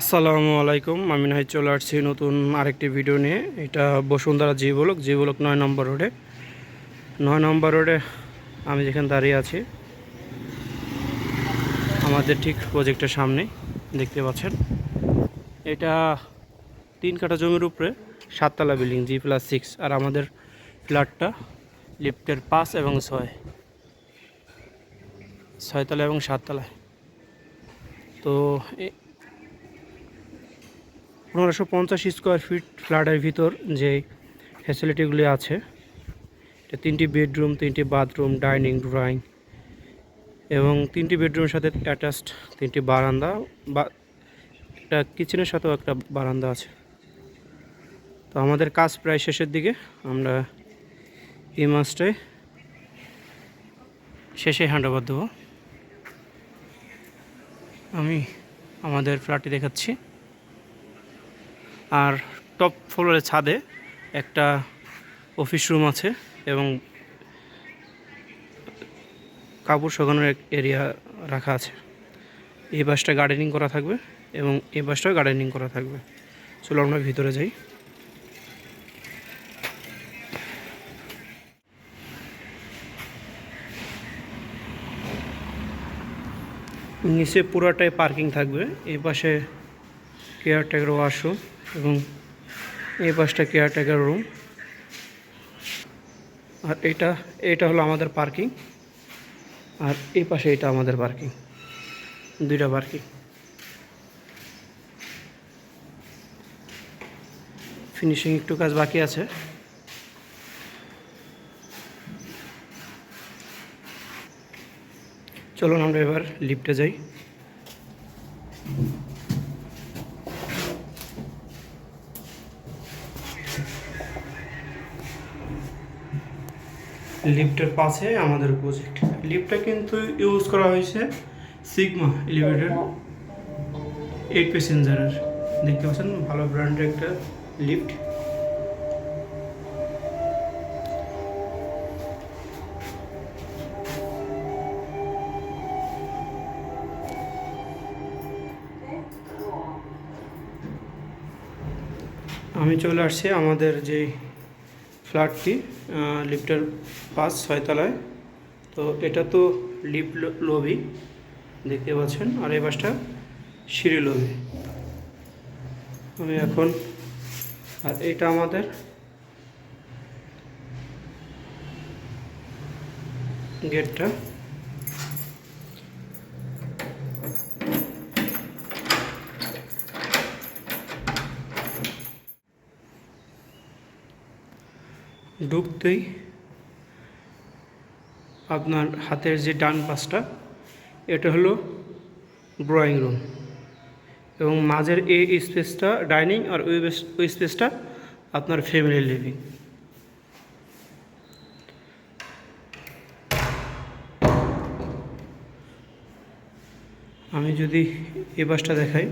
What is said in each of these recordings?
আসসালামু আলাইকুম। আমি নাই চলে আসছি নতুন আরেকটি ভিডিও নিয়ে। এটা Bashundhara G block G block নয় নম্বর রোডে। নয় নম্বর রোডে আমি যেখানে দাঁড়িয়ে আছি, আমাদের ঠিক প্রজেক্টের সামনে, দেখতে পাচ্ছেন। এটা তিন কাঠা জমির উপরে সাততলা বিল্ডিং, জি প্লাস সিক্স, আর আমাদের ফ্ল্যাটটা লিফটের পাঁচ এবং ছয়। ছয়তলা এবং সাততলায়। তো পনেরোশো পঞ্চাশ স্কোয়ার ফিট ফ্ল্যাটের ভিতর যে ফ্যাসিলিটিগুলি আছে, এটা তিনটি বেডরুম তিনটি বাথরুম ডাইনিং ড্রয়িং এবং তিনটি বেডরুমের সাথে অ্যাটাচড তিনটি বারান্দা বা একটা কিচেনের সাথেও একটা বারান্দা আছে। তো আমাদের কাজ প্রায় শেষের দিকে, আমরা এই মাসটায় শেষে হ্যান্ড ওভার দেবো। আমি আমাদের ফ্ল্যাটটি দেখাচ্ছি। আর টপ ফ্লোরের ছাদে একটা অফিস রুম আছে এবং কাপড় শুকানোর এক এরিয়া রাখা আছে। এই বাসটা গার্ডেনিং করা থাকবে এবং এই বাসটাও গার্ডেনিং করা থাকবে। চলো আমরা ভিতরে যাই। নিচে পুরাটাই পার্কিং থাকবে। এই পাশে কেয়ারটেকার ওয়াশরুম এবং এই পাশটা কেয়ারটেকার রুম। আর এটা এটা হলো আমাদের পার্কিং। আর এই পাশে এটা আমাদের পার্কিং। দুইটা পার্কিং। ফিনিশিং একটু কাজ বাকি আছে। চলুন আমরা এবার লিফটে যাই। লিফটের পাশে আমাদের প্রজেক্ট লিফটটা কিন্তু ইউজ করা হয়েছে সিগমা এলিভেটর এইট প্যাসেঞ্জারের দেখতে পাচ্ছেন, ভালো ব্র্যান্ডের একটা লিফট আমি চলে আসছি আমাদের যে ফ্ল্যাটটি লিফটের পাঁচ ছয়তলায়। তো এটা তো লিফট লবি দেখতে পাচ্ছেন। আর এই বাসটা সিঁড়ি লবি আমি এখন, আর এটা আমাদের গেটটা। ঢুকতেই আপনার হাতের যে ডান পাশটা, এটা হলো ড্রয়িং রুম এবং মাঝের এই স্পেসটা ডাইনিং আর ওই ওই স্পেসটা আপনার ফ্যামিলি লিভিং আমি যদি এ বাসটা দেখাই,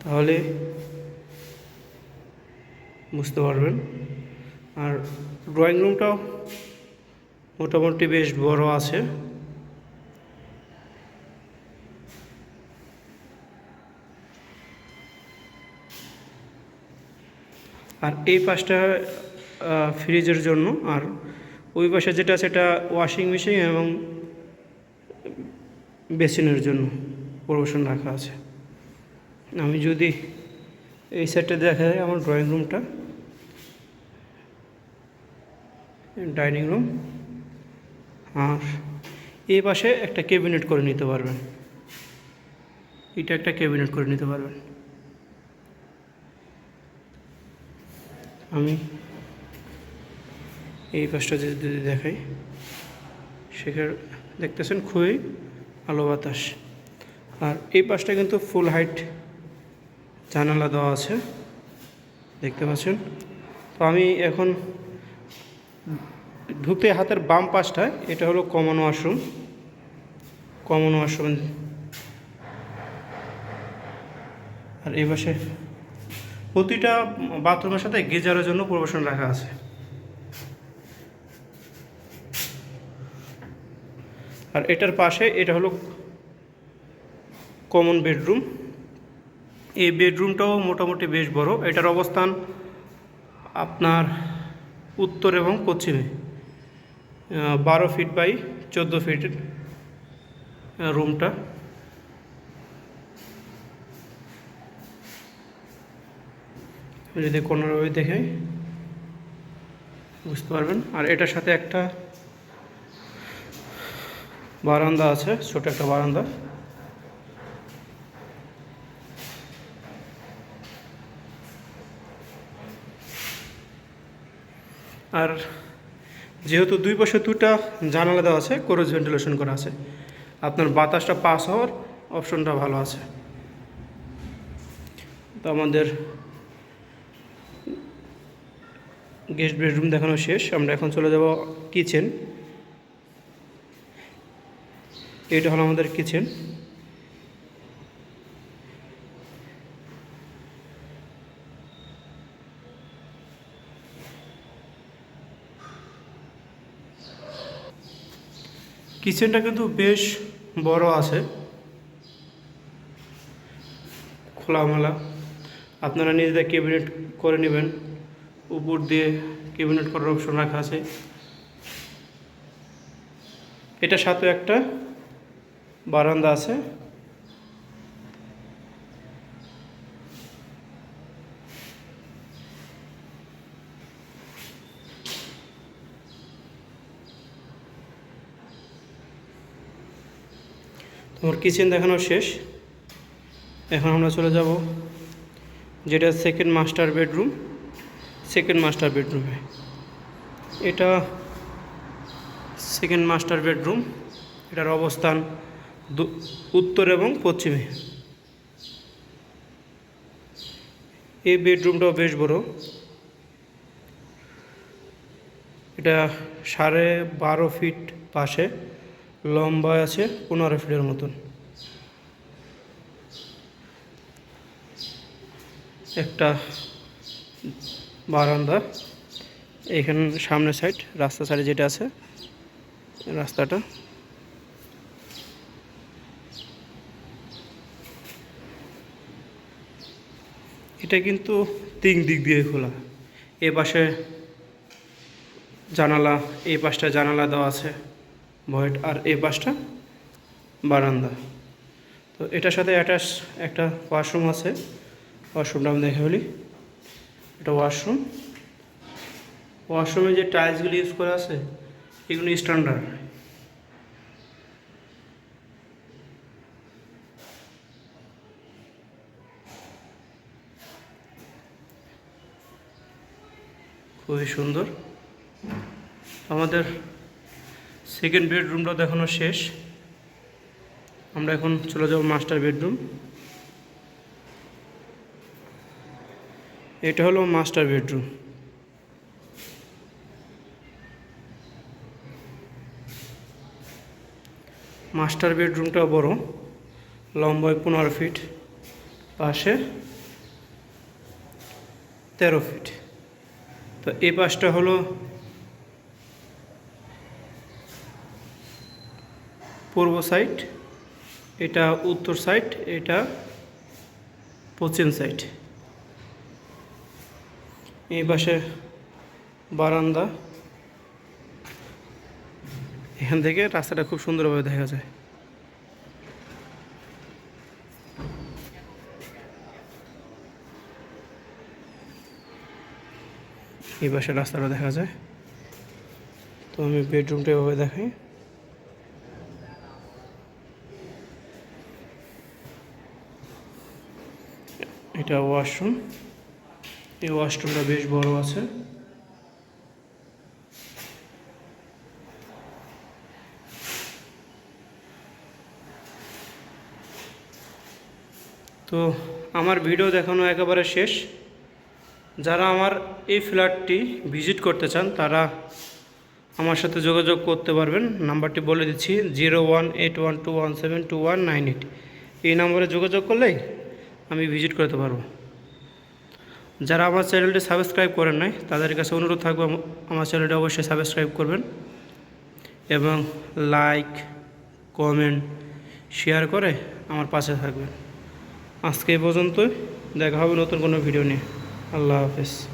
তাহলে বুঝতে পারবেন। আর ড্রয়িং রুমটাও মোটামুটি বেশ বড় আছে। আর এই পাশটা ফ্রিজের জন্য। আর ওই পাশে যেটা এটা ওয়াশিং মেশিন এবং বেসিনের জন্য প্রবেশন রাখা আছে। আমি যদি এই সাইডটা দেখা যায় আমার ড্রয়িং রুমটা ডাইনিং রুম আর এই পাশে একটা ক্যাবিনেট করে নিতে পারবেন। এটা একটা ক্যাবিনেট করে নিতে পারবেন। আমি এই পাশটা যদি যদি দেখাই, সেখানে দেখতেছেন খুবই আলো বাতাস। আর এই পাশটা কিন্তু ফুল হাইট জানালা দেওয়া আছে, দেখতে পাচ্ছেন? তো আমি এখন ঢুকতে হাতের বাম পাশটায় এটা হলো কমন ওয়াশরুম কমন ওয়াশরুম আর এই পাশে প্রতিটা বাথরুমের সাথে গিজারের জন্য প্রবেশন রাখা আছে। আর এটার পাশে এটা হলো কমন বেডরুম এই বেডরুমটাও মোটামুটি বেশ বড়। এটার অবস্থান আপনার উত্তর এবং পশ্চিমে। বারো ফিট বাই চোদ্দ ফিট রুমটা যদি কোনোভাবে দেখে বুঝতে পারবেন? আর এটার সাথে একটা বারান্দা আছে, ছোট একটা বারান্দা। আর যেহেতু দুই পাশে দুটা জানালা দেওয়া আছে, ক্রোজ ভেন্টিলেশন করা আছে। আপনার বাতাসটা পাস হওয়ার অপশনটা ভালো আছে। তো আমাদের গেস্ট বেডরুম দেখানো শেষ। আমরা এখন চলে যাব কিচেন। এটা হলো আমাদের কিচেন। কিচেনটা কিন্তু বেশ বড় আছে। খোলামেলা আপনারা নিজেদের ক্যাবিনেট করে নেবেন। উপর দিয়ে ক্যাবিনেট করার অপশন রাখা আছে। এটা সাথে একটা বারান্দা আছে। তোমার কিচেন দেখানো শেষ। এখন আমরা চলে যাব যেটা second master bedroom second master বেডরুমে এটা সেকেন্ড মাস্টার বেডরুম এটার অবস্থান উত্তর এবং পশ্চিমে। এই বেডরুমটাও বেশ বড়। এটা সাড়ে বারো ফিট পাশে। লম্বা আছে পনেরো ফিটের মতন। একটা বারান্দা, এখানে সামনের সাইড রাস্তা সাইডে যেটা আছে, রাস্তাটা। এটা কিন্তু তিন দিক দিয়ে খোলা। এ পাশে জানালা এই পাশটা জানালা দেওয়া আছে। ভয়েড আর এই পাশটা বারান্দা। তো এটার সাথে অ্যাটাচ একটা ওয়াশরুম আছে। ওয়াশরুমটা আমি দেখে ফেলি। এটা ওয়াশরুম ওয়াশরুমে যে টাইলসগুলি ইউজ করা আছে, এগুলো স্ট্যান্ডার্ড খুবই সুন্দর। আমাদের সেকেন্ড বেডরুমটা দেখানো শেষ। আমরা এখন চলে যাব মাস্টার বেডরুম এটা হলো মাস্টার বেডরুম মাস্টার বেডরুমটা বড় লম্বায় পনেরো ফিট পাশে তেরো ফিট তো এই পাশটা হলো পূর্ব সাইড, এটা উত্তর সাইড, এটা পশ্চিম সাইড। এই পাশে বারান্দা। এখান থেকে রাস্তাটা খুব সুন্দরভাবে দেখা যায়। এই পাশে রাস্তাটা দেখা যায়। তো আমি বেডরুমটা এভাবে দেখাই। এটা ওয়াশরুম এই ওয়াশরুমটা বেশ বড় আছে। তো আমার ভিডিও দেখানো একেবারে শেষ। যারা আমার এই ফ্ল্যাটটি ভিজিট করতে চান, তারা আমার সাথে যোগাযোগ করতে পারবেন। নাম্বারটি বলে দিচ্ছি, zero one eight one two one seven two one nine eight. এই নম্বরে যোগাযোগ করলেই আমি ভিজিট করতে পারব। যারা আমার চ্যানেলটি সাবস্ক্রাইব করেন নাই, তাদের কাছে অনুরোধ থাকবে, আম- আমার চ্যানেলটি অবশ্যই সাবস্ক্রাইব করবেন এবং লাইক কমেন্ট শেয়ার করে আমার পাশে থাকবেন। আজকে এই পর্যন্তই, দেখা হবে নতুন কোনো ভিডিও নিয়ে। আল্লাহ হাফেজ।